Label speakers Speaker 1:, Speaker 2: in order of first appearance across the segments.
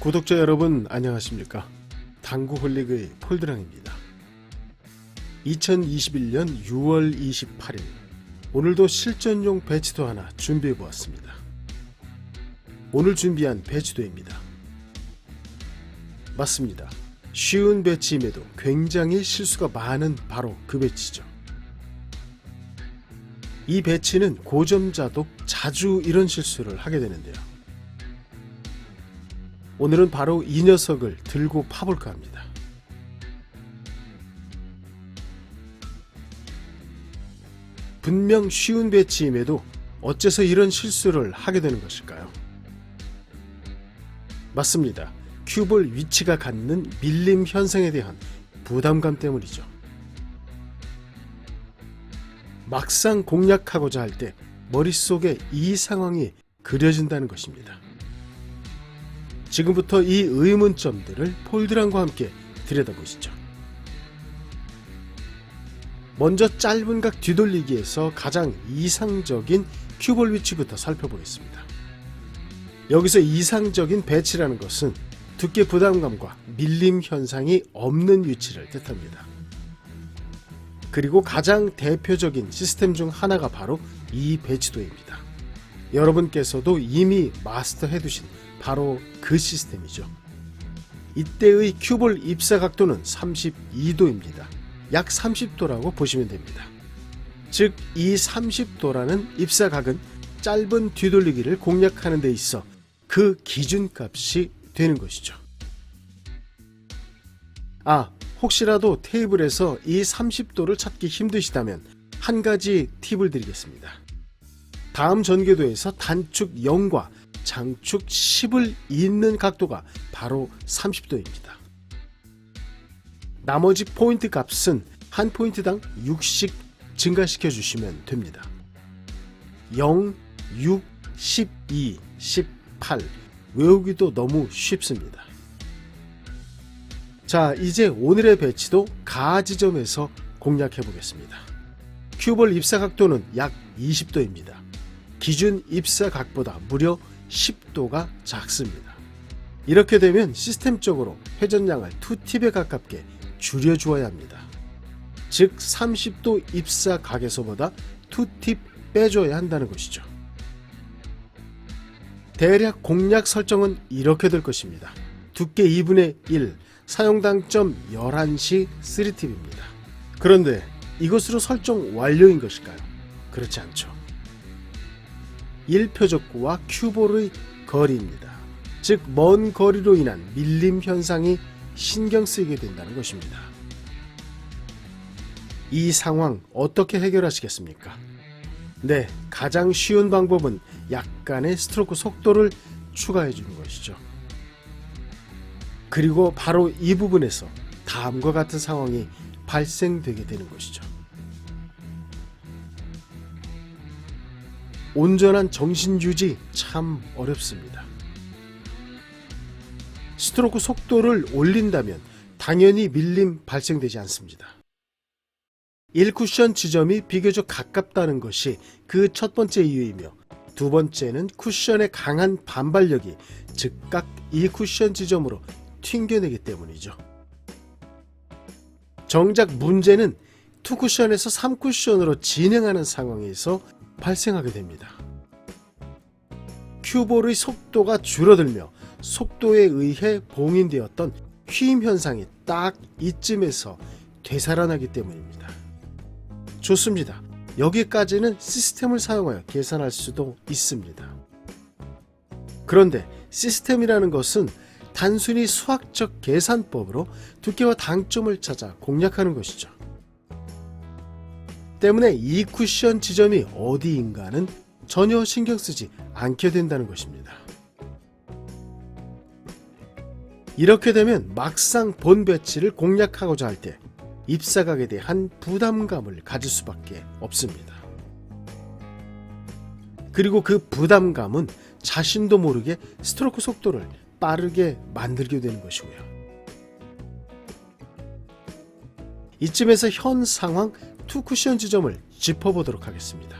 Speaker 1: 구독자 여러분 안녕하십니까? 당구 홀릭의 폴드랑입니다. 2021년 6월 28일 오늘도 실전용 배치도 하나 준비해 보았습니다. 오늘 준비한 배치도입니다. 맞습니다. 쉬운 배치임에도 굉장히 실수가 많은 바로 그 배치죠. 이 배치는 고점자도 자주 이런 실수를 하게 되는데요. 오늘은 바로 이 녀석을 들고 파볼까 합니다. 분명 쉬운 배치임에도 어째서 이런 실수를 하게 되는 것일까요? 맞습니다. 큐볼 위치가 갖는 밀림 현상에 대한 부담감 때문이죠. 막상 공략하고자 할 때 머릿속에 이 상황이 그려진다는 것입니다. 지금부터 이 의문점들을 폴드랑과 함께 들여다보시죠. 먼저 짧은 각 뒤돌리기에서 가장 이상적인 큐볼 위치부터 살펴보겠습니다. 여기서 이상적인 배치라는 것은 두께 부담감과 밀림 현상이 없는 위치를 뜻합니다. 그리고 가장 대표적인 시스템 중 하나가 바로 이 배치도입니다. 여러분께서도 이미 마스터해 두신 바로 그 시스템이죠. 이때의 큐볼 입사 각도는 32도입니다. 약 30도라고 보시면 됩니다. 즉, 이 30도라는 입사각은 짧은 뒤돌리기를 공략하는 데 있어 그 기준값이 되는 것이죠. 아, 혹시라도 테이블에서 이 30도를 찾기 힘드시다면 한 가지 팁을 드리겠습니다. 다음 전개도에서 단축 0과 장축 10을 잇는 각도가 바로 30도입니다. 나머지 포인트 값은 한 포인트당 6씩 증가시켜 주시면 됩니다. 0, 6, 12, 18 외우기도 너무 쉽습니다. 자, 이제 오늘의 배치도 가 지점에서 공략해 보겠습니다. 큐볼 입사 각도는 약 20도입니다. 기준 입사 각보다 무려 10도가 작습니다. 이렇게 되면 시스템적으로 회전량을 2팁에 가깝게 줄여주어야 합니다. 즉 30도 입사 각에서보다 2팁 빼줘야 한다는 것이죠. 대략 공략 설정은 이렇게 될 것입니다. 두께 2분의 1, 사용당점 11시 3팁입니다. 그런데 이것으로 설정 완료인 것일까요? 그렇지 않죠. 1표적구와 큐볼의 거리입니다. 즉, 먼 거리로 인한 밀림 현상이 신경 쓰이게 된다는 것입니다. 이 상황 어떻게 해결하시겠습니까? 네, 가장 쉬운 방법은 약간의 스트로크 속도를 추가해 주는 것이죠. 그리고 바로 이 부분에서 다음과 같은 상황이 발생되게 되는 것이죠. 온전한 정신 유지 참 어렵습니다. 스트로크 속도를 올린다면 당연히 밀림 발생되지 않습니다. 1쿠션 지점이 비교적 가깝다는 것이 그 첫 번째 이유이며 두 번째는 쿠션의 강한 반발력이 즉각 2쿠션 지점으로 튕겨내기 때문이죠. 정작 문제는 2쿠션에서 3쿠션으로 진행하는 상황에서 발생하게 됩니다. 큐볼의 속도가 줄어들며 속도에 의해 봉인되었던 휘임 현상이 딱 이쯤에서 되살아나기 때문입니다. 좋습니다. 여기까지는 시스템을 사용하여 계산할 수도 있습니다. 그런데 시스템이라는 것은 단순히 수학적 계산법으로 두께와 당점을 찾아 공략하는 것이죠. 때문에 이 쿠션 지점이 어디인가는 전혀 신경 쓰지 않게 된다는 것입니다. 이렇게 되면 막상 본 배치를 공략하고자 할 때 입사각에 대한 부담감을 가질 수밖에 없습니다. 그리고 그 부담감은 자신도 모르게 스트로크 속도를 빠르게 만들게 되는 것이고요. 이쯤에서 현 상황 투 쿠션 지점을 짚어보도록 하겠습니다.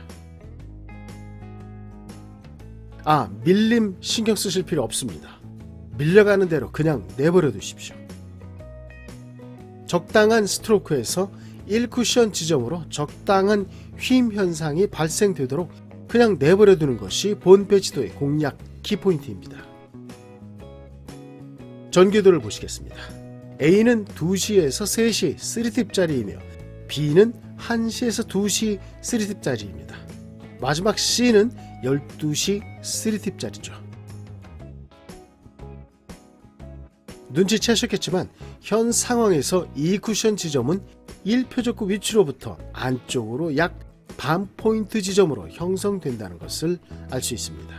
Speaker 1: 아, 밀림 신경 쓰실 필요 없습니다. 밀려가는 대로 그냥 내버려 두십시오. 적당한 스트로크에서 1쿠션 지점으로 적당한 휨 현상이 발생되도록 그냥 내버려 두는 것이 본 배치도의 공략 키포인트입니다. 전개도를 보시겠습니다. A는 2시에서 3시 3팁짜리이며 B는 1시에서 2시 3팁짜리입니다. 마지막 C는 12시 3팁짜리죠. 눈치채셨겠지만 현 상황에서 이 쿠션 지점은 1표적구 위치로부터 안쪽으로 약 반 포인트 지점으로 형성된다는 것을 알 수 있습니다.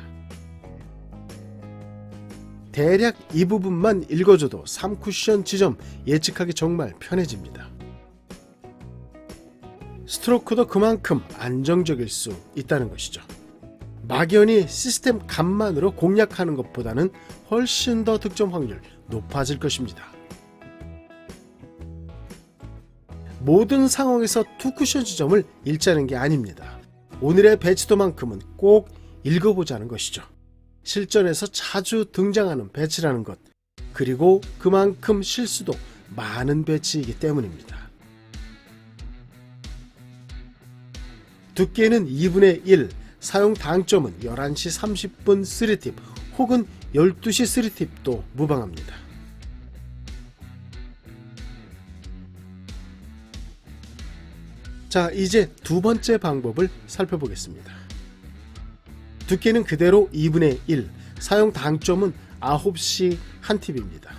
Speaker 1: 대략 이 부분만 읽어줘도 3쿠션 지점 예측하기 정말 편해집니다. 스트로크도 그만큼 안정적일 수 있다는 것이죠. 막연히 시스템 값만으로 공략하는 것보다는 훨씬 더 득점 확률 높아질 것입니다. 모든 상황에서 투쿠션 지점을 읽자는 게 아닙니다. 오늘의 배치도만큼은 꼭 읽어보자는 것이죠. 실전에서 자주 등장하는 배치라는 것, 그리고 그만큼 실수도 많은 배치이기 때문입니다. 두께는 2분의 1, 사용 당점은 11시 30분 3팁 혹은 12시 3팁도 무방합니다. 자, 이제 두 번째 방법을 살펴보겠습니다. 두께는 그대로 2분의 1, 사용 당점은 9시 한 팁입니다.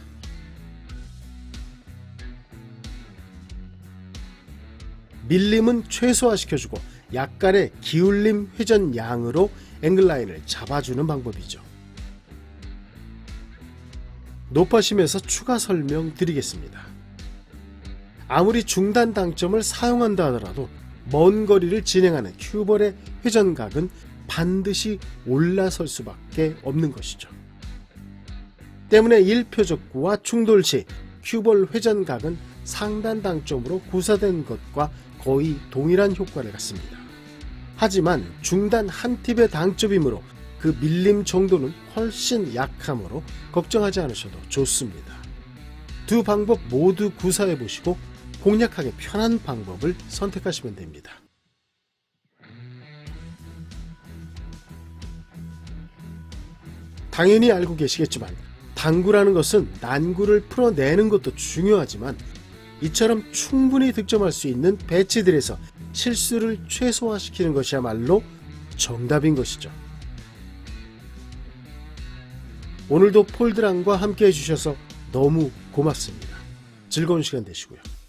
Speaker 1: 밀림은 최소화시켜주고 약간의 기울림 회전 양으로 앵글라인을 잡아주는 방법이죠. 높아심에서 추가 설명 드리겠습니다. 아무리 중단 당점을 사용한다 하더라도 먼 거리를 진행하는 큐볼의 회전각은 반드시 올라설 수밖에 없는 것이죠. 때문에 1표적구와 충돌 시 큐볼 회전각은 상단 당점으로 구사된 것과 거의 동일한 효과를 갖습니다. 하지만 중단 한 팁의 당점이므로 그 밀림 정도는 훨씬 약하므로 걱정하지 않으셔도 좋습니다. 두 방법 모두 구사해 보시고 공략하기 편한 방법을 선택하시면 됩니다. 당연히 알고 계시겠지만 당구라는 것은 난구를 풀어내는 것도 중요하지만 이처럼 충분히 득점할 수 있는 배치들에서 실수를 최소화시키는 것이야말로 정답인 것이죠. 오늘도 폴드랑과 함께 해주셔서 너무 고맙습니다. 즐거운 시간 되시고요.